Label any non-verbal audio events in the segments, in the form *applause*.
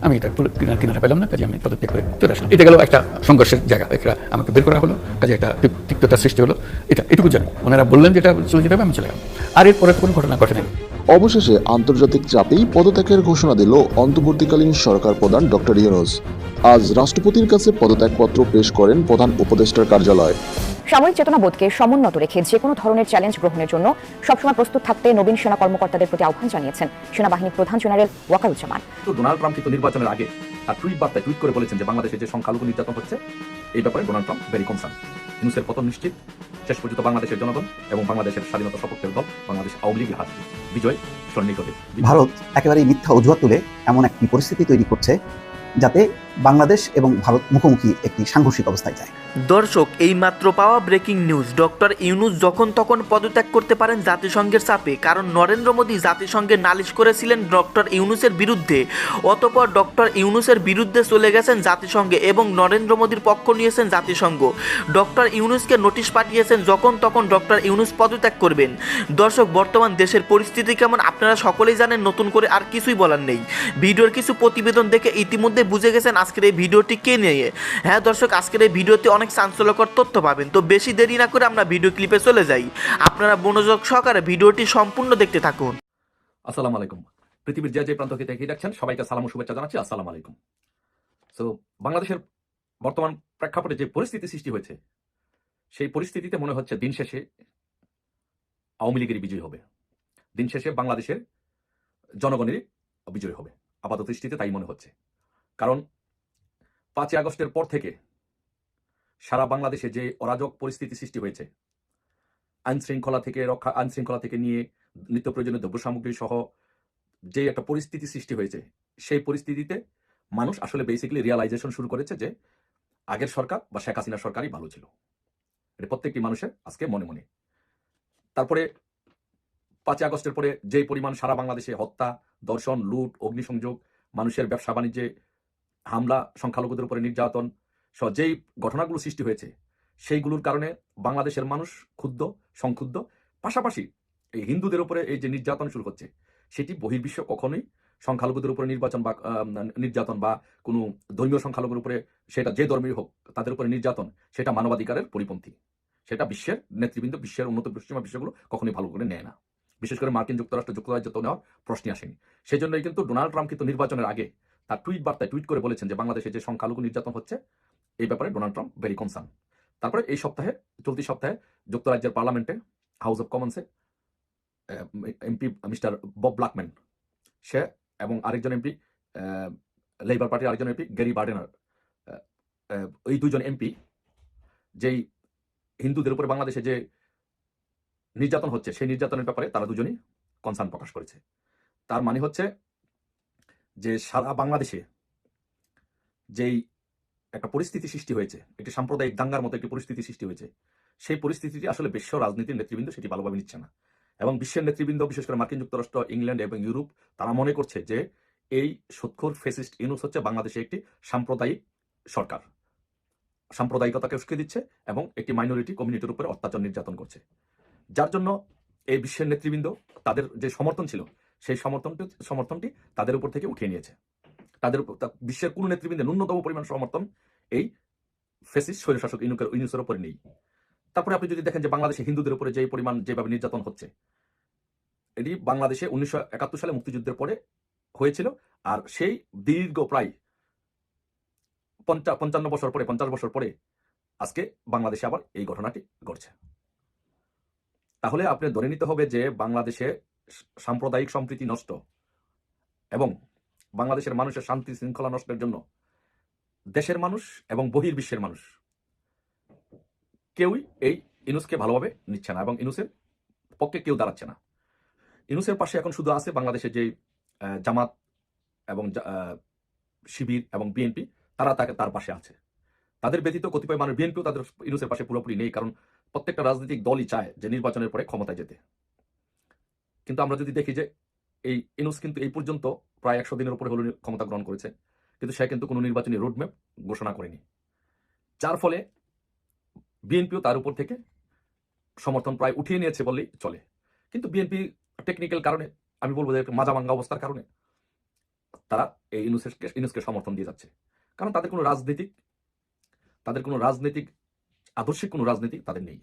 আমি এটা কিনারা পেলাম না কাজে আমি পদত্যাগ করে চলে আসলাম। এটা গেল একটা সংঘর্ষের জায়গা। একটা আমাকে বের করা হলো, কাজে একটা তিক- তিক্ততার সৃষ্টি হলো। এটা এটুকু জানি। ওনারা বললেন যেটা চলে যেতে হবে, আমি চলে গেলাম। আর এরপরে কোনো ঘটনা ঘটে নাই অবশেষে আন্তর্জাতিক চাপেই পদত্যাগের ঘোষণা দিল অন্তর্বর্তীকালীন সরকার প্রধান ডক্টর ইউনুস। আজ রাষ্ট্রপতির কাছে পদত্যাগপত্র পেশ করেন প্রধান উপদেষ্টার কার্যালয়। সামরিক চেতনাবোধকে সমুন্নত রেখে যে কোনো ধরনের চ্যালেঞ্জ গ্রহণের জন্য সবসময় প্রস্তুত থাকতে নবীন সেনা কর্মকর্তাদের প্রতি আহ্বান জানিয়েছেন সেনাবাহিনীর প্রধান জেনারেল ওয়াকারুজ্জামান। তো ডোনাল্ড ট্রাম্প কিন্তু নির্বাচনের আগে তার টুইট বার্তায় টুইট করে বলেছেন যে বাংলাদেশে যে সংখ্যালঘু নির্যাতন হচ্ছে এই ব্যাপারে ডোনাল্ড ট্রাম্প ভেরি কনসার্ন ইউনুসের পতন নিশ্চিত। শেষ পর্যন্ত বাংলাদেশের জনগণ এবং বাংলাদেশের স্বাধীনতা সপক্ষের দল, বাংলাদেশ আওয়ামী লীগের হাত বিজয় সন্নিহিত ভারত একেবারে মিথ্যা অজুহাত তুলে এমন একটি পরিস্থিতি তৈরি করছে যাতে বাংলাদেশ এবং ভারত মুখোমুখি একটি সাংঘর্ষিক অবস্থায় যায়। দর্শক, এইমাত্র পাওয়া ব্রেকিং নিউজ ডক্টর ইউনুস যখন তখন পদত্যাগ করতে পারেন জাতিসংঘের চাপে, কারণ নরেন্দ্র মোদী জাতিসংঘে নালিশ করেছিলেন ডক্টর ইউনুসের বিরুদ্ধে। অতপর ডক্টর ইউনুসের বিরুদ্ধে চলে গেছেন জাতিসংঘে এবং নরেন্দ্র মোদীর পক্ষ নিয়েছেন জাতিসংঘ। ডক্টর ইউনুসকে নোটিশ পাঠিয়েছেন যখন তখন ডক্টর ইউনুস পদত্যাগ করবেন। দর্শক, বর্তমান দেশের পরিস্থিতি কেমন আপনারা সকলেই জানেন, নতুন করে আর কিছুই বলার নেই। ভিডিওর কিছু প্রতিবেদন দেখে ইতিমধ্যে বুঝে গেছেন আজকের এই ভিডিওটি কে নিয়ে? হ্যাঁ দর্শক, আজকের এই ভিডিওতে অনেক চাঞ্চল্যকর তথ্য পাবেন। তো বেশি দেরি না করে আমরা ভিডিও ক্লিপে চলে যাই। আপনারা মনোযোগ সহকারে ভিডিওটি সম্পূর্ণ দেখতে থাকুন। আসসালামু আলাইকুম। পৃথিবীর যে যে প্রান্ত থেকে দেখে রাখছেন সবাইকে সালাম ও শুভেচ্ছা জানাচ্ছি। আসসালামু আলাইকুম। সো বাংলাদেশের বর্তমান প্রেক্ষাপটে যে পরিস্থিতি সৃষ্টি হয়েছে, সেই পরিস্থিতিতে মনে হচ্ছে দিন শেষে আওয়ামী লীগের বিজয় হবে। দিন শেষে বাংলাদেশের জনগণের বিজয় হবে। আপাত দৃষ্টিতে তাই মনে হচ্ছে। কারণ পাঁচই আগস্টের পর থেকে সারা বাংলাদেশে যে অরাজক পরিস্থিতি সৃষ্টি হয়েছে আইন শৃঙ্খলা থেকে রক্ষা আইন শৃঙ্খলা থেকে নিয়ে নিত্য প্রয়োজনীয় দ্রব্য সামগ্রী সহ যে একটা পরিস্থিতি সৃষ্টি হয়েছে, সেই পরিস্থিতিতে মানুষ আসলে বেসিক্যালি রিয়ালাইজেশন শুরু করেছে যে আগের সরকার বা শেখ হাসিনার সরকারই ভালো ছিল। এটা প্রত্যেকটি মানুষের আজকে মনে মনে। তারপরে পাঁচই আগস্টের পরে যেই পরিমাণ সারা বাংলাদেশে হত্যা, দর্শন, লুট, অগ্নিসংযোগ, মানুষের ব্যবসা বাণিজ্যে হামলা, সংখ্যালঘুদের উপরে নির্যাতন, সহ যেই ঘটনাগুলো সৃষ্টি হয়েছে, সেইগুলোর কারণে বাংলাদেশের মানুষ ক্ষুব্ধ, সংক্ষুব্ধ। পাশাপাশি এই হিন্দুদের উপরে এই যে নির্যাতন শুরু হচ্ছে, সেটি বহির্বিশ্ব কখনোই সংখ্যালঘুদের উপরে নির্বাচন বা নির্যাতন বা কোনো ধর্মীয় সংখ্যালঘুর উপরে সেটা যে ধর্মীয় হোক, তাদের উপরে নির্যাতন, সেটা মানবাধিকারের পরিপন্থী। সেটা বিশ্বের নেতৃবৃন্দ, বিশ্বের উন্নত পশ্চিমা বিশ্বগুলো কখনোই ভালো করে নেয় না। বিশেষ করে মার্কিন যুক্তরাষ্ট্র, যুক্তরাজ্য তো নেওয়ার প্রশ্নই আসেনি। সেই জন্যই কিন্তু ডোনাল্ড ট্রাম্প কিন্তু নির্বাচনের আগে তার টুইট বার্তায় টুইট করে বলেছেন যে বাংলাদেশে যে সংখ্যালঘু নির্যাতন হচ্ছে, এই ব্যাপারে ডোনাল্ড ট্রাম্প ভেরি কনসার্ন। তারপরে এই সপ্তাহে, চলতি সপ্তাহে যুক্তরাজ্যের পার্লামেন্টে, হাউস অফ কমন্সে এমপি মিস্টার বব ব্লাকম্যান সে এবং আরেকজন এমপি লেবার পার্টির আরেকজন এমপি গ্যারি বার্ডেনার এই দুইজন এমপি যেই হিন্দুদের উপরে বাংলাদেশে যে নির্যাতন হচ্ছে, সেই নির্যাতনের ব্যাপারে তারা দুজনই কনসার্ন প্রকাশ করেছে। তার মানে হচ্ছে যে সারা বাংলাদেশে যেই একটা পরিস্থিতি সৃষ্টি হয়েছে, একটি সাম্প্রদায়িক দাঙ্গার মতো একটি পরিস্থিতি সৃষ্টি হয়েছে, সেই পরিস্থিতিটি আসলে বিশ্ব রাজনীতির নেতৃবৃন্দ সেটি ভালোভাবে নিচ্ছে না। এবং বিশ্বের নেতৃবৃন্দ, বিশেষ করে মার্কিন যুক্তরাষ্ট্র, ইংল্যান্ড এবং ইউরোপ, তারা মনে করছে যে এই সুৎখোর ফেসিস্ট ইউনুস হচ্ছে বাংলাদেশে একটি সাম্প্রদায়িক সরকার। সাম্প্রদায়িকতাকে উস্কে দিচ্ছে এবং একটি মাইনরিটি কমিউনিটির উপরে অত্যাচার নির্যাতন করছে। যার জন্য এই বিশ্বের নেতৃবৃন্দ তাদের যে সমর্থন ছিল সেই সমর্থনটি সমর্থনটি তাদের উপর থেকে উঠিয়ে নিয়েছে। তাদের উপর- বিশ্বের কোনো নেতৃবৃন্দের ন্যূনতম পরিমাণ সমর্থন এই ফেসিস্ট স্বৈরশাসক ইনুকের ইউনুসের উপরে নেই। তারপরে আপনি যদি দেখেন যে বাংলাদেশে হিন্দুদের উপরে যে পরিমাণ যেভাবে নির্যাতন হচ্ছে, এটি বাংলাদেশে উনিশশো একাত্তর সালে মুক্তিযুদ্ধের পরে হয়েছিল, আর সেই দীর্ঘ প্রায় পঞ্চা, পঞ্চান্ন বছর পরে, পঞ্চাশ বছর পরে আজকে বাংলাদেশে আবার এই ঘটনাটি ঘটছে। তাহলে আপনি ধরে নিতে হবে যে বাংলাদেশে সাম্প্রদায়িক সম্প্রীতি নষ্ট এবং বাংলাদেশের মানুষের শান্তি শৃঙ্খলা নষ্টের জন্য দেশের মানুষ এবং বহির্বিশ্বের মানুষ কেউই এই ইনুসকে ভালোভাবে নিচ্ছে না এবং ইনুসের পক্ষে কেউ দাঁড়াচ্ছে না। ইনুসের পাশে এখন শুধু আছে বাংলাদেশের যে জামাত এবং শিবির এবং বিএনপি, তারা তাকে তার পাশে আছে। তাদের ব্যতীত কতিপয় মানুষ, বিএনপিও তাদের ইনুসের পাশে পুরোপুরি নেই, কারণ প্রত্যেকটা রাজনৈতিক দলই চায় যে নির্বাচনের পরে ক্ষমতায় যেতে। কিন্তু আমরা যদি দেখি যে এই ইনুস কিন্তু এই পর্যন্ত প্রায় একশো দিনের উপরে হলো ক্ষমতা গ্রহণ করেছে, কিন্তু সে কিন্তু কোনো নির্বাচনী রোডম্যাপ ঘোষণা করেনি। যার ফলে বিএনপিও তার উপর থেকে সমর্থন প্রায় উঠিয়ে নিয়েছে বললেই চলে। কিন্তু বিএনপি টেকনিক্যাল কারণে, আমি বলব যে মাজামাঙ্গা অবস্থার কারণে তারা এই ইউনুসকে ইনুসকে সমর্থন দিয়ে যাচ্ছে। কারণ তাদের কোনো রাজনৈতিক, তাদের কোনো রাজনৈতিক, আদর্শিক কোনো রাজনীতি তাদের নেই।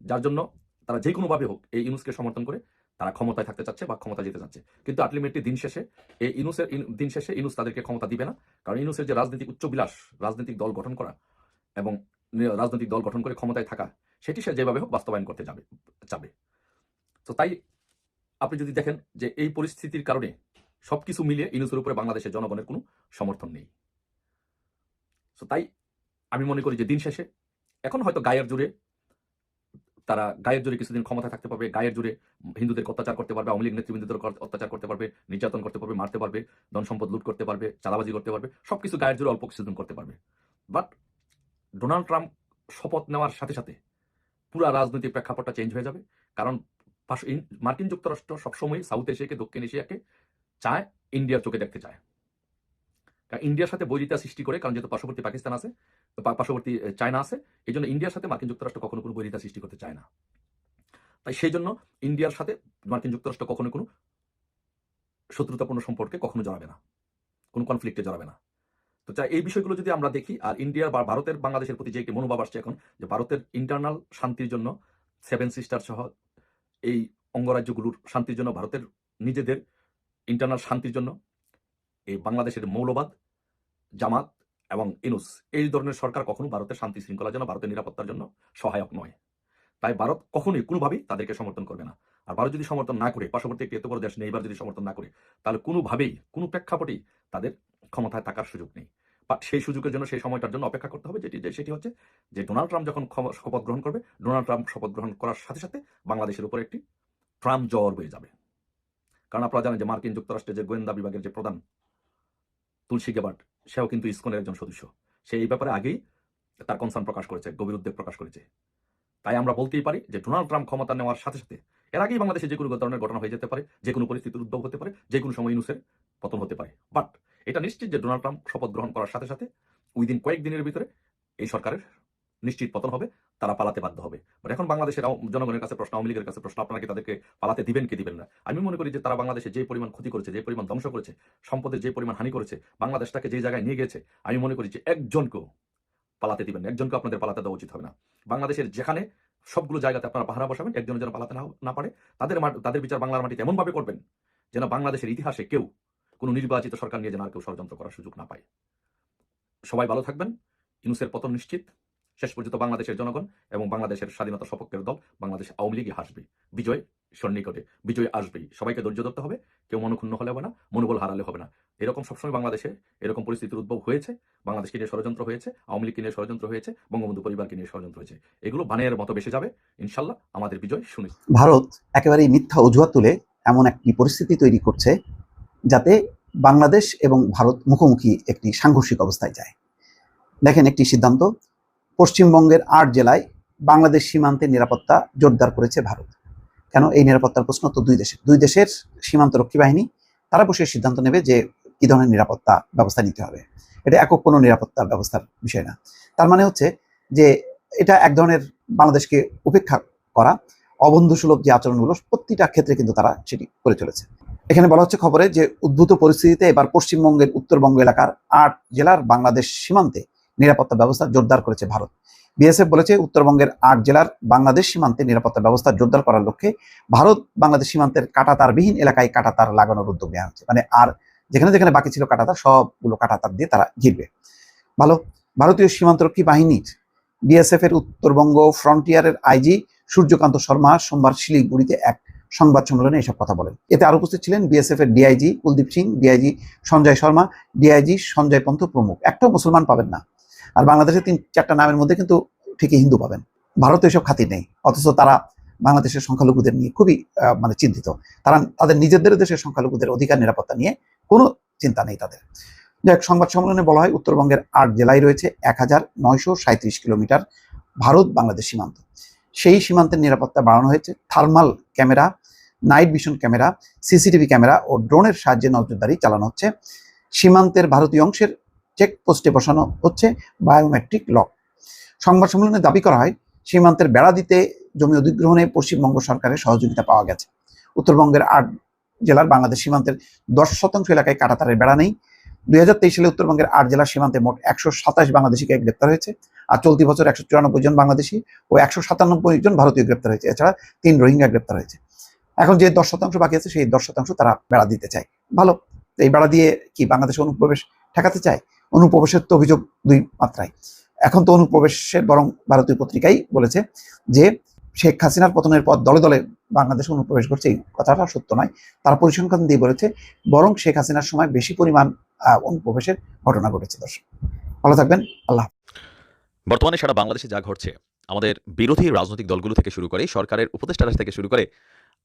যার জন্য তারা যে কোনোভাবে হোক এই ইউনুসকে সমর্থন করে তারা ক্ষমতায় থাকতে চাচ্ছে বা ক্ষমতা যেতে চাচ্ছে। কিন্তু আলটিমেটলি দিন শেষে এই ইনুসের দিন শেষে ইনুস তাদেরকে ক্ষমতা দিবে না। কারণ ইনুসের যে রাজনৈতিক উচ্চবিলাস, রাজনৈতিক দল গঠন করা এবং রাজনৈতিক দল গঠন করে ক্ষমতায় থাকা, সেটি সে যেভাবে হোক বাস্তবায়ন করতে যাবে যাবে তো তাই আপনি যদি দেখেন যে এই পরিস্থিতির কারণে সবকিছু মিলিয়ে ইনুসের উপরে বাংলাদেশের জনগণের কোনো সমর্থন নেই। তো তাই আমি মনে করি যে দিন শেষে, এখন হয়তো গায়ের জুড়ে তারা গায়ের জোরে কিছুদিন ক্ষমতায় থাকতে পারবে, গায়ের জোরে হিন্দুদেরকে অত্যাচার করতে পারবে, আওয়ামী লীগ নেতৃবৃন্দদের অত্যাচার করতে পারবে, নির্যাতন করতে পারবে, মারতে পারবে, ধন সম্পদ লুট করতে পারবে চালাবাজি করতে পারবে, সবকিছু গায়ের জোরে অল্প কিছুদিন করতে পারবে। বাট ডোনাল্ড ট্রাম্প শপথ নেওয়ার সাথে সাথে পুরো রাজনৈতিক প্রেক্ষাপটটা চেঞ্জ হয়ে যাবে। কারণ মার্কিন যুক্তরাষ্ট্র সবসময় সাউথ এশিয়াকে দক্ষিণ এশিয়াকে চায় ইন্ডিয়ার চোখে দেখতে চায়। ইন্ডিয়ার সাথে বৈরিতা সৃষ্টি করে, কারণ যেহেতু পার্শ্ববর্তী পাকিস্তান আছে পার্শ্ববর্তী চায়না আছে। এই জন্য ইন্ডিয়ার সাথে মার্কিন যুক্তরাষ্ট্র কখনো কোনো বৈরিতা সৃষ্টি করতে চায় না। তাই সেই জন্য ইন্ডিয়ার সাথে মার্কিন যুক্তরাষ্ট্র কখনো কোনো শত্রুতাপূর্ণ সম্পর্কে কখনো জড়াবে না। কোনো কনফ্লিক্টে জড়াবে না। তো চাই, এই বিষয়গুলো যদি আমরা দেখি, আর ইন্ডিয়ার বা ভারতের, বাংলাদেশের প্রতি যে একটি মনোভাব আসছে এখন, যে ভারতের ইন্টারনাল শান্তির জন্য সেভেন সিস্টার সহ এই অঙ্গরাজ্যগুলোর শান্তির জন্য, ভারতের নিজেদের ইন্টারনাল শান্তির জন্য এই বাংলাদেশের মৌলবাদ, জামাত এবং ইনুস, এই ধরনের সরকার কখনো ভারতের শান্তি শৃঙ্খলার জন্য, ভারতের নিরাপত্তার জন্য সহায়ক নয়। তাই ভারত কখনোই কোনোভাবেই তাদেরকে সমর্থন করবে না। আর ভারত যদি সমর্থন না করে, পার্শ্ববর্তী একটি এত বড় দেশ নেই, এবার যদি সমর্থন না করে, তাহলে কোনোভাবেই, কোনো প্রেক্ষাপটেই তাদের ক্ষমতায় থাকার সুযোগ নেই। বা সেই সুযোগের জন্য, সেই সময়টার জন্য অপেক্ষা করতে হবে, যেটি, যে, সেটি হচ্ছে যে, ডোনাল্ড ট্রাম্প যখন শপথ গ্রহণ করবে, ডোনাল্ড ট্রাম্প শপথ গ্রহণ করার সাথে সাথে বাংলাদেশের উপর একটি ট্রাম্প জ্বর হয়ে যাবে। কারণ আপনারা জানেন যে, মার্কিন যুক্তরাষ্ট্রের যে গোয়েন্দা বিভাগের যে প্রধান তুলসী গেবার্ট সেও কিন্তু ইসকনের একজন সদস্য। সে এই ব্যাপারে আগেই তার কনসার্ন প্রকাশ করেছে, গভীর উদ্বেগ প্রকাশ করেছে। তাই আমরা বলতেই পারি যে ডোনাল্ড ট্রাম্প ক্ষমতা নেওয়ার সাথে সাথে এর আগেই বাংলাদেশে যে কোনো ধরনের ঘটনা হয়ে যেতে পারে, যে কোনো পরিস্থিতির উদ্ভব হতে পারে, যে কোনো সময় ইনুসের পতন হতে পারে। বাট এটা নিশ্চিত যে ডোনাল্ড ট্রাম্প শপথ গ্রহণ করার সাথে সাথে উইদিন কয়েকদিনের ভিতরে এই সরকারের নিশ্চিত পতন হবে, তারা পালাতে বাধ্য হবে। বাট এখন বাংলাদেশের জনগণের কাছে প্রশ্ন, আওয়ামী কাছে প্রশ্ন, আপনারা কি তাদেরকে পালাতে দিবেন কি দিবেন না? আমি মনে করি যে তারা বাংলাদেশে যে পরিমাণ ক্ষতি করেছে, যে পরিমাণ ধ্বংস করেছে, সম্পদের যে পরিমাণ হানি করেছে, বাংলাদেশটাকে যে জায়গায় নিয়ে গেছে, আমি মনে করি যে একজনকেও পালাতে দিবেন একজনকে আপনাদের পালাতে দেওয়া উচিত হবে না। বাংলাদেশের যেখানে সবগুলো জায়গাতে আপনারা পাহারা বসাবেন একজনের যেন পালাতে না পারে, তাদের তাদের বিচার বাংলার মাটিতে এমনভাবে করবেন যেন বাংলাদেশের ইতিহাসে কেউ কোনো নির্বাচিত সরকার নিয়ে যেন আর কেউ ষড়যন্ত্র করার সুযোগ না পায়। সবাই ভালো থাকবেন ইনুসের পতন নিশ্চিত। শেষ পর্যন্ত বাংলাদেশের জনগণ এবং বাংলাদেশের স্বাধীনতা সপক্ষের দল বাংলাদেশ আওয়ামী লীগই হাসবে। বিজয় সন্নিকটে, বিজয় আসবেই। সবাইকে ধৈর্য ধরতে হবে, কেউ মনক্ষুণ্ণ হলে হবে না, মনোবল হারালে হবে না। এরকম সবসময় বাংলাদেশে এরকম পরিস্থিতির উদ্ভব হয়েছে, বাংলাদেশকে নিয়ে ষড়যন্ত্র হয়েছে, আওয়ামী লীগকে নিয়ে ষড়যন্ত্র হয়েছে, বঙ্গবন্ধু পরিবারকে নিয়ে ষড়যন্ত্র হয়েছে। এগুলো বানের মতো বেসে যাবে, ইনশাল্লাহ আমাদের বিজয় সুনিশ্চিত। ভারত একেবারেই মিথ্যা অজুহাত তুলে এমন একটি পরিস্থিতি তৈরি করছে, যাতে বাংলাদেশ এবং ভারত মুখোমুখি একটি সাংঘর্ষিক অবস্থায় যায়। দেখেন একটি সিদ্ধান্ত পশ্চিমবঙ্গের আট জেলায় বাংলাদেশ সীমান্তে নিরাপত্তা জোরদার করেছে ভারত। কেন এই নিরাপত্তার প্রশ্ন? তো দুই দেশের। দুই দেশের সীমান্ত রক্ষী বাহিনী, তারা বসে সিদ্ধান্ত নেবে যে কি ধরনের নিরাপত্তা ব্যবস্থা নিতে হবে। এটা একক কোনো নিরাপত্তা ব্যবস্থার বিষয় না। তার মানে হচ্ছে যে এটা এক ধরনের বাংলাদেশকে উপেক্ষা করা, অবন্ধুসুলভ যে আচরণগুলো, প্রতিটা ক্ষেত্রে কিন্তু তারা সেটি করে চলেছে। এখানে বলা হচ্ছে খবরে যে উদ্ভূত পরিস্থিতিতে এবার পশ্চিমবঙ্গের উত্তরবঙ্গ এলাকার আট জেলার বাংলাদেশ সীমান্তে নিরাপত্তা ব্যবস্থা জোরদার করেছে ভারত। বিএসএফ বলেছে, উত্তরবঙ্গের আট জেলার বাংলাদেশ সীমান্তে নিরাপত্তা ব্যবস্থা জোরদার করার লক্ষ্যে ভারত বাংলাদেশ সীমান্তের কাটাতারবিহীন এলাকায় কাটাতার লাগানোর উদ্যোগ নেওয়া হচ্ছে। মানে আর যেখানে যেখানে বাকি ছিল কাটাতার, সবগুলো কাটাতার দিয়ে তারা ঘিরবে। ভালো, ভারতীয় সীমান্তরক্ষী বাহিনীর বিএসএফ এর উত্তরবঙ্গ ফ্রন্টিয়ারের আইজি সূর্যকান্ত শর্মা সোমবার শিলিগুড়িতে এক সংবাদ সম্মেলনে এসব কথা বলেন। এতে আর উপস্থিত ছিলেন বিএসএফ এর DIG Kuldeep Singh, DIG Sanjay Sharma, DIG Sanjay Pant প্রমুখ। একটাও মুসলমান পাবেন না। আর বাংলাদেশের তিন, চারটা নামের মধ্যে কিন্তু ঠিকই হিন্দু পাবেন। ভারতে এসব খাতি নেই। অথচ তারা বাংলাদেশের সংখ্যালঘুদের নিয়ে খুবই মানে চিন্তিত। তারা তাদের নিজেদের দেশের সংখ্যালঘুদের অধিকার নিরাপত্তা নিয়ে কোনো চিন্তা নেই তাদের। যাই সংবাদ সম্মেলনে বলা হয়, উত্তরবঙ্গের আট জেলায় রয়েছে এক হাজার নয়শো কিলোমিটার ভারত বাংলাদেশ সীমান্ত। সেই সীমান্তের নিরাপত্তা বাড়ানো হয়েছে। Thermal camera, night vision camera, CCTV camera ও ড্রোনের সাহায্যে নজরদারি চালানো হচ্ছে। সীমান্তের ভারতীয় অংশের চেকপোস্টে বসানো হচ্ছে বায়োমেট্রিক লক। সংবাদ সম্মেলনে দাবি করা হয়, সীমান্তের বেড়া দিতে জমি অধিগ্রহণে পশ্চিমবঙ্গ সরকারের সহযোগিতা পাওয়া গেছে। উত্তরবঙ্গের আট জেলার বাংলাদেশ সীমান্তের দশ শতাংশ এলাকায় কাটাতারের বেড়া নেই। দুই হাজার তেইশ সালে উত্তরবঙ্গের আট জেলার সীমান্তে মোট একশো সাতাশ বাংলাদেশিকে গ্রেপ্তার হয়েছে আর চলতি বছর একশো চুরানব্বই জন বাংলাদেশি ও একশো সাতানব্বই জন ভারতীয় গ্রেপ্তার হয়েছে। এছাড়া তিন রোহিঙ্গা গ্রেপ্তার হয়েছে। এখন যে দশ শতাংশ বাকি আছে, সেই দশ শতাংশ তারা বেড়া দিতে চায়। ভালো এই বেড়া দিয়ে কি বাংলাদেশে অনুপ্রবেশ ঠেকাতে চায়? অনুপ্রবেশের তো অভিযোগ দুই মাত্রায় এখন তো অনুপ্রবেশের বরং ভারতীয় পত্রিকাই বলেছে যে শেখ হাসিনার পতনের পর দলে দলে বাংলাদেশে অনুপ্রবেশ করছে, এই কথাটা সত্য নয়। তারা পরিসংখ্যান দিয়ে বলেছে, বরং শেখ হাসিনার সময় বেশি পরিমাণ অনুপ্রবেশের ঘটনা ঘটেছে। দর্শক, ভালো থাকবেন। আল্লাহ বর্তমানে সারা বাংলাদেশে যা ঘটছে, আমাদের বিরোধী রাজনৈতিক দলগুলো থেকে শুরু করে, সরকারের উপদেষ্টা থেকে শুরু করে,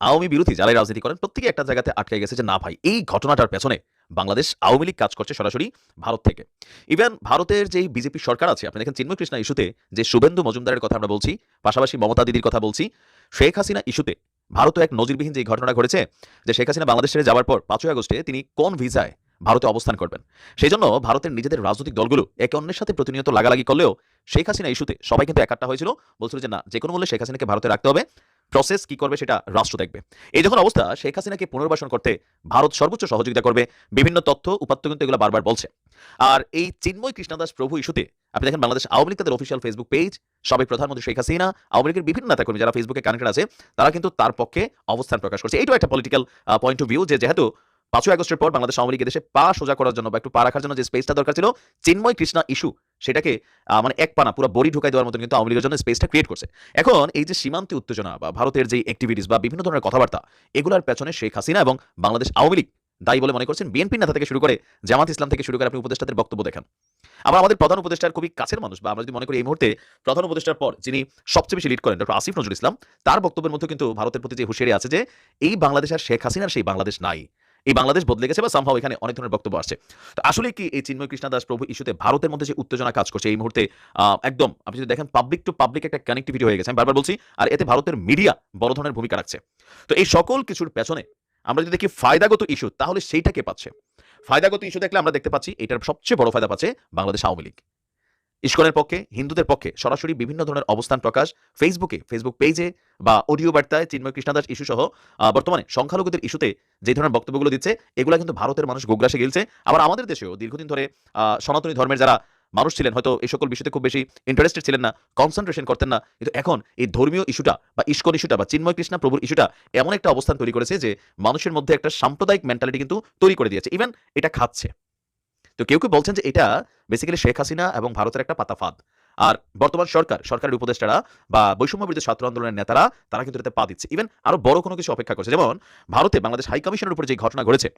আওয়ামী বিরোধী যারাই রাজনীতি করেন, প্রত্যেকে একটা জায়গাতে আটকে গেছে যে, না ভাই, এই ঘটনাটার পেছনে বাংলাদেশ আওয়ামী লীগ কাজ করছে সরাসরি ভারত থেকে। ইভেন, ভারতের যেই বিজেপি সরকার আছে, আপনি দেখেন চিন্ময় কৃষ্ণা ইস্যুতে যে শুভেন্দু মজুমদারের কথা আমরা বলছি, পাশাপাশি মমতা দিদির কথা বলছি, শেখ হাসিনা ইস্যুতে ভারতে এক নজিরবিহীন যে ঘটনা ঘটেছে যে শেখ হাসিনা বাংলাদেশ ছেড়ে যাওয়ার পর পাঁচই আগস্টে তিনি কোন ভিসায় ভারতে অবস্থান করবেন? সেই জন্য ভারতের নিজেদের রাজনৈতিক দলগুলো একে অন্যের সাথে প্রতিনিয়ত লাগালাগি করলেও শেখ হাসিনা ইস্যুতে সবাই কিন্তু একাট্টা হয়েছিল। বলছিল যে না যে কোনো মূল্যে শেখ হাসিনাকে ভারতে রাখতে হবে। প্রসেস কি করবে সেটা রাষ্ট্র দেখবে। এই যখন অবস্থা, শেখ হাসিনাকে পুনর্বাসন করতে ভারত সর্বোচ্চ সহযোগিতা করবে, বিভিন্ন তথ্য, উপাত্ত কিন্তু এগুলো বারবার বলছে। আর এই চিন্ময় কৃষ্ণদাস প্রভু ইস্যুতে, আপনি দেখেন বাংলাদেশ আওয়ামী লীগ তাদের অফিসিয়াল ফেসবুক পেজ সবাই প্রধানমন্ত্রী শেখ হাসিনা, আওয়ামী লীগের বিভিন্ন নেতাকর্মী যারা ফেসবুকে কানেক্টেড আছে, তারা কিন্তু তার পক্ষে অবস্থান প্রকাশ করছে। এইটাও একটা পলিটিক্যাল পয়েন্ট অফ ভিউ যেহেতু পাঁচই আগস্টের পর বাংলাদেশ আওয়ামী লীগ দেশে পা সোজা করার জন্য বা একটু পা রাখার জন্য যে স্পেসটা দরকার ছিল, চিন্ময় কৃষ্ণা ইস্যু সেটাকে মানে এক পানা পুরো বড়ি ঢুকাই দেওয়ার মতন কিন্তু আওয়ামী লীগের জন্য স্পেসটা ক্রিয়েট করছে। এখন এই যে সীমান্তে উত্তেজনা বা ভারতের যে অ্যাক্টিভিটিস বা বিভিন্ন ধরনের কথাবার্তা, এগুলোর পেছনে শেখ হাসিনা এবং বাংলাদেশ আওয়ামী লীগ দায়ী বলে মনে করছেন বিএনপি নেতা থেকে শুরু করে জামাত ইসলাম থেকে শুরু করে আপনি উপদেষ্টাদের বক্তব্য দেখেন। আবার আমাদের প্রধান উপদেষ্টার খুবই কাছের মানুষ বা আমরা যদি মনে করি এই মুহূর্তে প্রধান উপদেষ্টার পর যিনি সবচেয়ে বেশি লিড করেন ডক্টর আসিফ নজরুল ইসলাম, তার বক্তব্যের মধ্যে কিন্তু ভারতের প্রতি যে হুঁশিয়ারি আছে যে, এই বাংলাদেশ আর শেখ হাসিনার সেই বাংলাদেশ নাই। এই বাংলাদেশ বদলে গেছে বা সামহাও এখানে অনেক ধরনের বক্তব্য আসছে। তো আসলে কি এই চিন্ময় কৃষ্ণা দাস প্রভু ইস্যুতে ভারতের মধ্যে যে উত্তেজনা কাজ করছে, এই মুহূর্তে একদম, আপনি যদি দেখেন পাবলিক টু পাবলিক একটা কানেক্টিভিটি হয়ে গেছে। আমি বারবার বলছি, আর এতে ভারতের মিডিয়া বড় ধরনের ভূমিকা রাখছে। তো এই সকল কিছুর পেছনে আমরা যদি দেখি ফায়দাগত ইস্যু তাহলে সেইটাকে পাচ্ছে? ফায়দাগত ইস্যু দেখলে আমরা দেখতে পাচ্ছি, এটার সবচেয়ে বড় ফায়দা পাচ্ছে বাংলাদেশ আওয়ামী লীগ। ইস্কনের পক্ষে, হিন্দুদের পক্ষে সরাসরি বিভিন্ন ধরনের অবস্থান প্রকাশ ফেসবুকে ফেসবুক পেজে বা অডিও বার্তায় চিন্ময় কৃষ্ণদাস ইস্যু সহ বর্তমানে সংখ্যালঘুদের ইস্যুতে যে ধরনের বক্তব্যগুলো দিচ্ছে, এগুলো কিন্তু ভারতের মানুষ গোগ্রাসে গিলছে। আবার আমাদের দেশেও দীর্ঘদিন ধরে সনাতনী ধর্মের যারা মানুষ ছিলেন, হয়তো এই সকল বিষয়তে খুব বেশি ইন্টারেস্টেড ছিলেন না কনসেন্ট্রেশন করতেন না, কিন্তু এখন এই ধর্মীয় ইস্যুটা বা ইস্কন ইস্যুটা বা চিন্ময় কৃষ্ণা প্রভুর ইস্যুটা এমন একটা অবস্থান তৈরি করেছে যে, মানুষের মধ্যে একটা সাম্প্রদায়িক মেন্টালিটি কিন্তু তৈরি করে দিয়েছে। ইভেন এটা খাচ্ছে। তো কেউ কেউ বলছেন যে এটা বেসিক্যালি শেখ হাসিনা এবং ভারতের একটা পাতাফাদ। আর বর্তমান সরকার, সরকারের উপদেষ্টারা বা বৈষম্য বিরুদ্ধে ছাত্র আন্দোলনের নেতারা, তারা কিন্তু এটাতে পা দিচ্ছে। ইভেন আরও বড় কোনো কিছু অপেক্ষা করছে। যেমন ভারতে বাংলাদেশ হাই কমিশনের উপরে যে ঘটনা ঘটেছে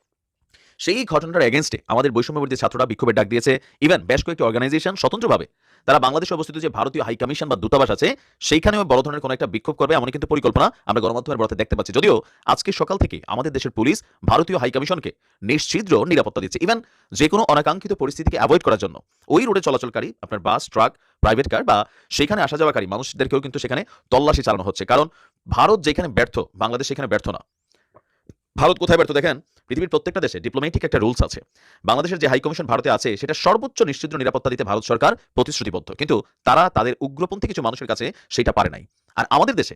সেই ঘটনাটার এগেনস্টে আমাদের বৈষম্য বিরোধী ছাত্ররা বিক্ষোভের ডাক দিয়েছে। ইভেন বেশ কয়েকটি অর্গানাইজেশন স্বতন্ত্রভাবে তারা বাংলাদেশে অবস্থিত যে ভারতীয় হাই কমিশন বা দূতাবাস আছে, সেইখানেও বড় ধরনের কোনো একটা বিক্ষোভ করবে এমন কিন্তু পরিকল্পনা আমরা গণমাধ্যমের বরাতে দেখতে পাচ্ছি। যদিও আজকে সকাল থেকে আমাদের দেশের পুলিশ ভারতীয় হাই কমিশনকে নিশ্চিদ্র নিরাপত্তা দিচ্ছে। ইভেন যে কোনো অনাকাঙ্ক্ষিত পরিস্থিতিকে অ্যাভয়েড করার জন্য ওই রোডে চলাচলকারী আপনার বাস ট্রাক প্রাইভেট কার বা সেখানে আসা যাওয়াকারী মানুষদেরকেও কিন্তু সেখানে তল্লাশি চালানো হচ্ছে। কারণ ভারত যেখানে ব্যর্থ, বাংলাদেশ সেখানে ব্যর্থ না। ভারত কোথায় ব্যর্থ দেখেন? পৃথিবীর প্রত্যেকটা দেশে ডিপ্লোম্যাটিক একটা রুলস আছে। বাংলাদেশের যে হাইকমিশন ভারতে আছে, সেটা সর্বোচ্চ নিশ্চিত নিরাপত্তা দিতে ভারত সরকার প্রতিশ্রুতিবদ্ধ। কিন্তু তারা তাদের উগ্রপন্থী কিছু মানুষের কাছে সেটা পারে নাই। আর আমাদের দেশে,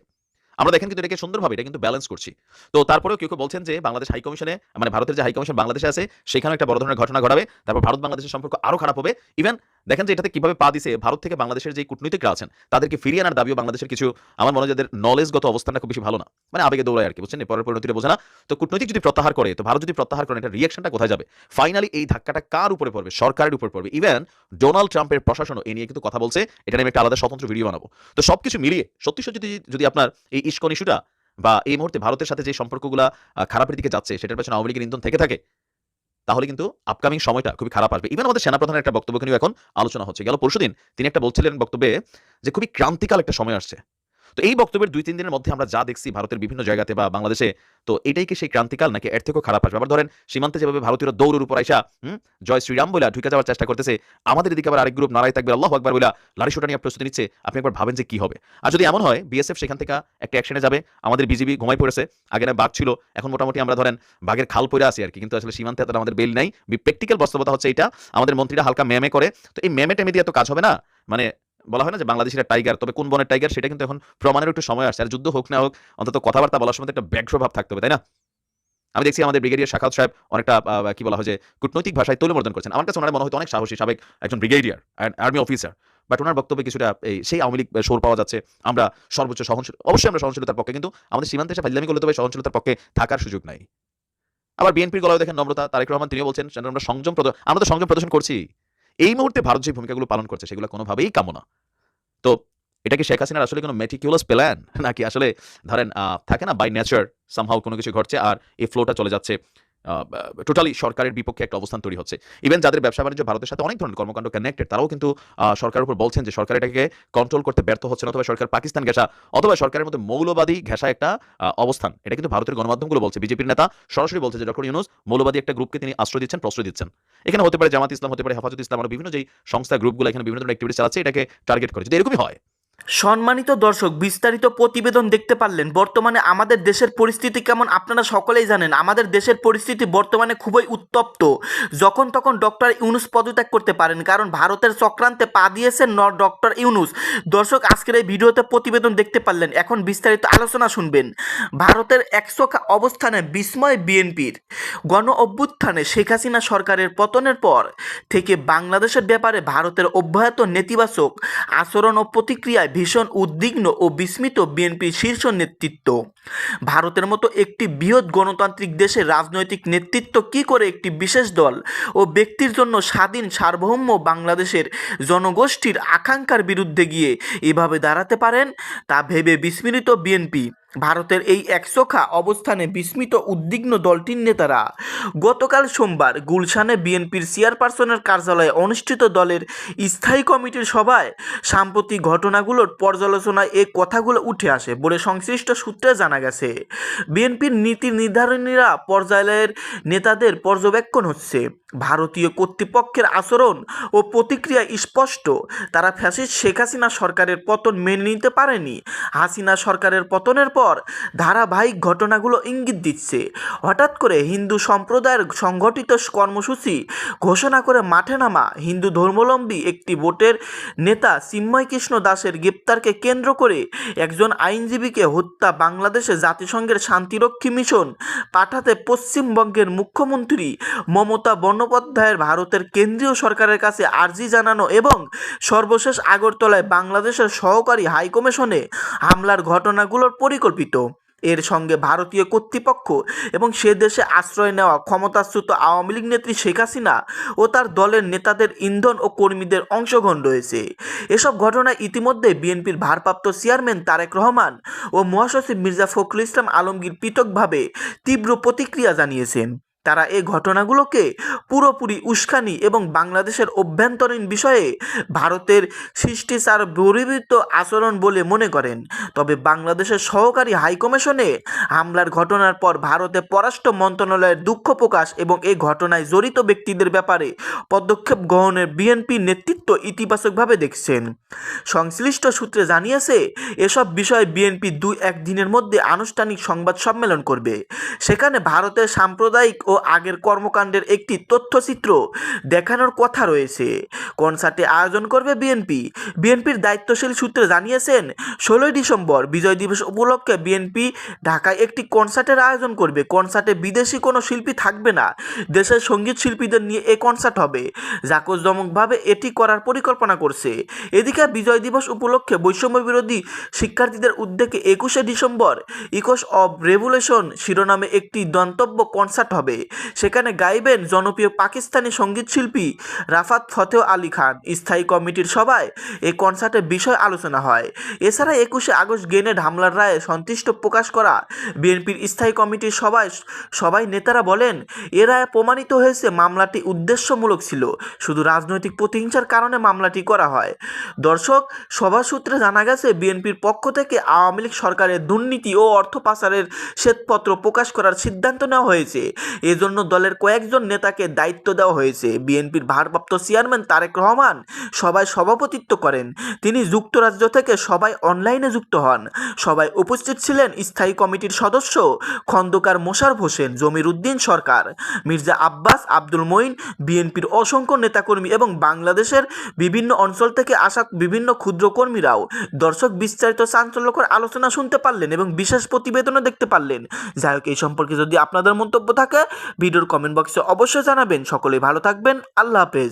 আমরা দেখেন কিন্তু এটাকে সুন্দরভাবে, এটা কিন্তু ব্যালেন্স করছি। তো তারপরেও কেউ কেউ বলছেন যে বাংলাদেশ হাইকমিশনে মানে ভারতের যে হাইকমিশন বাংলাদেশে আছে সেখানে একটা বড় ধরনের ঘটনা ঘটাবে। তারপর ভারত বাংলাদেশের সম্পর্ক আরও খারাপ হবে। ইভেন দেখেন যে এটাতে কীভাবে পা দিছে, ভারত থেকে বাংলাদেশের যে কূটনীতিকরা আছেন, তাদেরকে ফিরিয়ে আনার দাবিও বাংলাদেশের কিছু, আমার মনে হয় যাদের নলেজগত অবস্থানটা খুব বেশি ভালো না। মানে আবেগে দৌড়ায় আর কি, বুঝছেন? পরের পরিণতিটা বোঝে না। তো কূটনৈতিক যদি প্রত্যাহার করে, তো ভারত যদি প্রত্যাহার করে, এটা রিয়াকশনটা কোথায় যাবে? ফাইনালি এই ধাক্কাটা কার উপরে পড়বে? সরকারের উপর পড়বে। ইভেন ডোনাল্ড ট্রাম্পের প্রশাসনও এ নিয়ে কিন্তু কথা বলছে। এটা নিয়ে একটা আলাদা স্বতন্ত্র ভিডিও বানাবো। তো সবকিছু মিলিয়ে, সত্যি সত্যি যদি- আপনার এই ইস্কন ইস্যুটা বা এই মুহূর্তে ভারতের সাথে যে সম্পর্কগুলা খারাপের দিকে যাচ্ছে, সেটার পেছনে আওয়ামী লীগের ইন্ধন থেকে থাকে তাহলে কিন্তু আপকামিং সময়টা খুবই খারাপ আসবে। ইভেন আমাদের সেনাপ্রধানের একটা বক্তব্য নিয়েও এখন আলোচনা হচ্ছে। গেল পরশুদিন তিনি একটা বলছিলেন বক্তব্যে যে খুবই ক্রান্তিকাল একটা সময় আসছে। তো এই বক্তব্যের দুই, তিন দিনের মধ্যে আমরা যা দেখছি ভারতের বিভিন্ন জায়গাতে বা বাংলাদেশে, তো এটাই কি সেই ক্রান্তিকাল নাকি এর থেকেও খারাপ আসবে? আবার ধরেন সীমান্তে যেভাবে ভারতীয়রা দৌড়ের উপর আইসা জয় শ্রীরাম বলে ঢুকে যাওয়ার চেষ্টা করতেছে, আমাদের এদিকে আবার আরেক গ্রুপ নারায় থাকবে আল্লাহ একবার বলে লাড়ি শোটা নিয়ে প্রস্তুতি নিচ্ছে, আপনি একবার ভাবেন যে কি হবে? আর যদি এমন হয় বিএসএফ সেখান থেকে একটা অ্যাকশনে যাবে, আমাদের বিজিবি ঘুমাই পড়েছে, আগে না বাঘ ছিল, এখন মোটামুটি আমরা ধরেন বাঘের খাল পড়ে আসি আর কি কিন্তু আসলে সীমান্তে এতটা আমাদের বেল নাই। প্র্যাকটিক্যাল বাস্তবতা হচ্ছে এটা আমাদের মন্ত্রীরা হালকা মেমে করে, তো এই মেমে টেমে দিয়ে তো কাজ হবে না? মানে বলা হয় না যে বাংলাদেশের টাইগার, তবে কোন বনের টাইগার সেটা কিন্তু এখন প্রমাণের একটু সময় আসছে। আর যুদ্ধ হোক না হোক, অন্তত কথাবার্তা বলার সময় একটা ব্যাঘ্র ভাব থাকতে হবে, তাই না? আমি দেখছি আমাদের ব্রিগেডিয়ার শাখাত সাহেব অনেকটা কি বলা হয় যে কূটনৈতিক ভাষায় তৈলমর্দন করছেন। আমার কাছে ওনার মনে হয়তো অনেক সাহসী সাবেক একজন ব্রিগেডিয়ার আর্মি অফিসার। বাট ওনার বক্তব্যে কিছুটা এই সেই আওয়ামী লীগ সোর পাওয়া যাচ্ছে। আমরা সর্বোচ্চ সহনশীল, অবশ্যই আমরা সহনশীলতার পক্ষে, কিন্তু আমাদের সীমান্তে এসে ফাজলামি করলে তবে সহনশীলতার পক্ষে থাকার সুযোগ নাই। আবার বিএনপির গলায় দেখেন নম্রতা, তারেক রহমান, তিনিও বলছেন আমরা সংযম প্রদ- আমরা তো সংযম প্রদর্শন করছি। এই মুহূর্তে ভারত যে ভূমিকাগুলো পালন করছে, সেগুলো কোনোভাবেই কামনা তো এটা কি শেখ হাসিনার আসলে কোনো মেটিকিউলাস প্ল্যান *laughs* নাকি আসলে ধরেন থাকে না বাই নেচার সামহাও কোনো কিছু ঘটছে আর এই ফ্লোটা চলে যাচ্ছে টোটালি সরকারের বিপক্ষে একটা অবস্থান তৈরি হচ্ছে। ইভেন যাদের ব্যবসা বাণিজ্য ভারতের সাথে অনেক ধরনের কর্মকাণ্ড কানেক্টেড তারাও কিন্তু সরকারের উপর বলছেন যে সরকার এটাকে কন্ট্রোল করতে ব্যর্থ হচ্ছে না, অথবা সরকার পাকিস্তান ঘেঁষা, অথবা সরকারের মধ্যে মৌলবাদী ঘেঁষা একটা অবস্থান। এটা কিন্তু ভারতের গণমাধ্যমগুলো বলছে। বিজেপির নেতা সরাসরি বলছে যে ডক্টর ইউনুস মৌলবাদী একটা গ্রুপকে তিনি আশ্রয় দিচ্ছেন, প্রশ্রয় দিচ্ছেন। এখানে হতে পারে জামাত ইসলাম, হতে পারে হেফাজত ইসলাম, আর বিভিন্ন যেই সংস্থা গ্রুপগুলো এখানে বিভিন্ন ধরনের অ্যাক্টিভিটি চালাচ্ছে, এটাকে টার্গেট করে। যদি এরকমই হয় সম্মানিত দর্শক, বিস্তারিত প্রতিবেদন দেখতে পারলেন। বর্তমানে আমাদের দেশের পরিস্থিতি কেমন? আপনারা সকলেই জানেন, আমাদের দেশের পরিস্থিতি বর্তমানে খুবই উত্তপ্ত। যখন তখন ডক্টর ইউনুস পদত্যাগ করতে পারেন, কারণ ভারতের চক্রান্তে পা দিয়েছেন ডক্টর ইউনুস। দর্শক, আজকের এই ভিডিওতে প্রতিবেদন দেখতে পারলেন, এখন বিস্তারিত আলোচনা শুনবেন। ভারতের একশো অবস্থানে বিস্ময় বিএনপির। গণ অভ্যুত্থানে শেখ হাসিনা সরকারের পতনের পর থেকে বাংলাদেশের ব্যাপারে ভারতের অব্যাহত নেতিবাচক আচরণ ও প্রতিক্রিয়ায় ভীষণ উদ্বিগ্ন ও বিস্মিত বিএনপির শীর্ষ নেতৃত্ব। ভারতের মতো একটি বৃহৎ গণতান্ত্রিক দেশে রাজনৈতিক নেতৃত্ব কি করে একটি বিশেষ দল ও ব্যক্তির জন্য স্বাধীন সার্বভৌম বাংলাদেশের জনগোষ্ঠীর আকাঙ্ক্ষার বিরুদ্ধে গিয়ে এভাবে দাঁড়াতে পারেন, তা ভেবে বিস্মিত বিএনপি। ভারতের এই একশোখা অবস্থানে বিস্মিত উদ্বিগ্ন দলটির নেতারা গতকাল সোমবার গুলশানে বিএনপির চেয়ারপারসনের কার্যালয়ে অনুষ্ঠিত দলের স্থায়ী কমিটির সভায় সাম্প্রতিক ঘটনাগুলোর পর্যালোচনায় এই কথাগুলো উঠে আসে বলে সংশ্লিষ্ট সূত্রে জানা গেছে। বিএনপির নীতি নির্ধারণীরা পর্যায়ের নেতাদের পর্যবেক্ষণ হচ্ছে। ভারতীয় কর্তৃপক্ষের আচরণ ও প্রতিক্রিয়া স্পষ্ট। তারা ফ্যাসিস্ট শেখ হাসিনা সরকারের পতন মেনে নিতে পারেনি। হাসিনা সরকারের পতনের পর ধারাবাহিক ঘটনাগুলো ইঙ্গিত দিচ্ছে। হঠাৎ করে হিন্দু সম্প্রদায়ের সংগঠিত কর্মসূচি ঘোষণা করে মাঠে নামা হিন্দু ধর্মলম্বী একটি ভোটের নেতা চিন্ময় কৃষ্ণ দাসের গ্রেপ্তারকে কেন্দ্র করে একজন আইনজীবীকে হত্যা বাংলাদেশে জাতিসংঘের শান্তিরক্ষী মিশন পাঠাতে পশ্চিমবঙ্গের মুখ্যমন্ত্রী মমতা বন্দ্যোপাধ্যায়ের ভারতের কেন্দ্রীয় সরকারের কাছে আর্জি জানানো এবং সর্বশেষ আগরতলায় বাংলাদেশের সহকারী হাইকমিশনে হামলার ঘটনাগুলোর পরিকল্পিত এর সঙ্গে ভারতীয় কর্তৃপক্ষ এবং সে দেশে আশ্রয় নেওয়া ক্ষমতাচ্যুত আওয়ামী লীগ নেত্রী শেখ হাসিনা ও তার দলের নেতাদের ইন্ধন ও কর্মীদের অংশগ্রহণ রয়েছে। এসব ঘটনায় ইতিমধ্যে বিএনপির ভারপ্রাপ্ত চেয়ারম্যান তারেক রহমান ও মহাসচিব মির্জা ফখরুল ইসলাম আলমগীর পৃথকভাবে তীব্র প্রতিক্রিয়া জানিয়েছেন। তারা এই ঘটনাগুলোকে পুরোপুরি উস্কানি এবং বাংলাদেশের অভ্যন্তরীণ বিষয়ে ভারতের সৃষ্টিচার বহির্ভূত আচরণ বলে মনে করেন। তবে বাংলাদেশের সহকারী হাইকমিশনে হামলার ঘটনার পর ভারতে পররাষ্ট্র মন্ত্রণালয়ের দুঃখ প্রকাশ এবং এই ঘটনায় জড়িত ব্যক্তিদের ব্যাপারে পদক্ষেপ গ্রহণের বিএনপি নেতৃত্ব ইতিবাচকভাবে দেখছেন। সংশ্লিষ্ট সূত্রে জানিয়েছে, এসব বিষয়ে বিএনপি দুই এক দিনের মধ্যে আনুষ্ঠানিক সংবাদ সম্মেলন করবে। সেখানে ভারতের সাম্প্রদায়িক আগের কর্মকাণ্ডের একটি তথ্যচিত্র দেখানোর কথা রয়েছে। কনসার্টে আয়োজন করবে বিএনপি বিএনপির দায়িত্বশীল সূত্রে জানিয়েছেন, ষোলোই ডিসেম্বর বিজয় দিবস উপলক্ষে বিএনপি ঢাকায় একটি কনসার্টের আয়োজন করবে। কনসার্টে বিদেশি কোনো শিল্পী থাকবে না। দেশের সংগীত শিল্পীদের নিয়ে এ কনসার্ট হবে। জাকজমকভাবে এটি করার পরিকল্পনা করছে। এদিকে বিজয় দিবস উপলক্ষে বৈষম্য বিরোধী শিক্ষার্থীদের উদ্যোগে একুশে ডিসেম্বর ইকোস অব রেভুলেশন শিরোনামে একটি দন্তব্য কনসার্ট হবে। সেখানে গাইবেন জনপ্রিয় পাকিস্তানি সংগীত শিল্পী রাফাত ফতেহ আলী খান। স্থায়ী কমিটির সভায় এই কনসার্টের বিষয় আলোচনা হয়। এছাড়া একুশে আগস্ট গ্রেনেড হামলার রায়ে সন্তুষ্ট প্রকাশ করা বিএনপির স্থায়ী কমিটির সভায় সবাই নেতারা বলেন, এ রায় প্রমাণিত হয়েছে মামলাটি উদ্দেশ্যমূলক ছিল, শুধু রাজনৈতিক প্রতিহিংসার কারণে মামলাটি করা হয়। দর্শক, সভা সূত্রে জানা গেছে, বিএনপির পক্ষ থেকে আওয়ামী লীগ সরকারের দুর্নীতি ও অর্থ পাচারের শ্বেতপত্র প্রকাশ করার সিদ্ধান্ত নেওয়া হয়েছে। এ এজন্য দলের কয়েকজন নেতাকে দায়িত্ব দেওয়া হয়েছে। বিএনপির ভারপ্রাপ্ত চেয়ারম্যান তারেক রহমান সবাই সভাপতিত্ব করেন। তিনি যুক্তরাজ্য থেকে সবাই অনলাইনে যুক্ত হন। সবাই উপস্থিত ছিলেন স্থায়ী কমিটির সদস্য খন্দকার মোশারফ হোসেন, জমির উদ্দিন সরকার, মির্জা আব্বাস, আব্দুল মঈন, বিএনপির অসংখ্য নেতাকর্মী এবং বাংলাদেশের বিভিন্ন অঞ্চল থেকে আসা বিভিন্ন ক্ষুদ্র কর্মীরাও দর্শক বিস্তারিত চাঞ্চল্যকর আলোচনা শুনতে পারলেন এবং বিশেষ প্রতিবেদনও দেখতে পারলেন। যাই হোক, এই সম্পর্কে যদি আপনাদের মন্তব্য থাকে ভিডিওর কমেন্ট বক্সে অবশ্যই জানাবেন। সকলেই ভালো থাকবেন। আল্লাহ হাফেজ।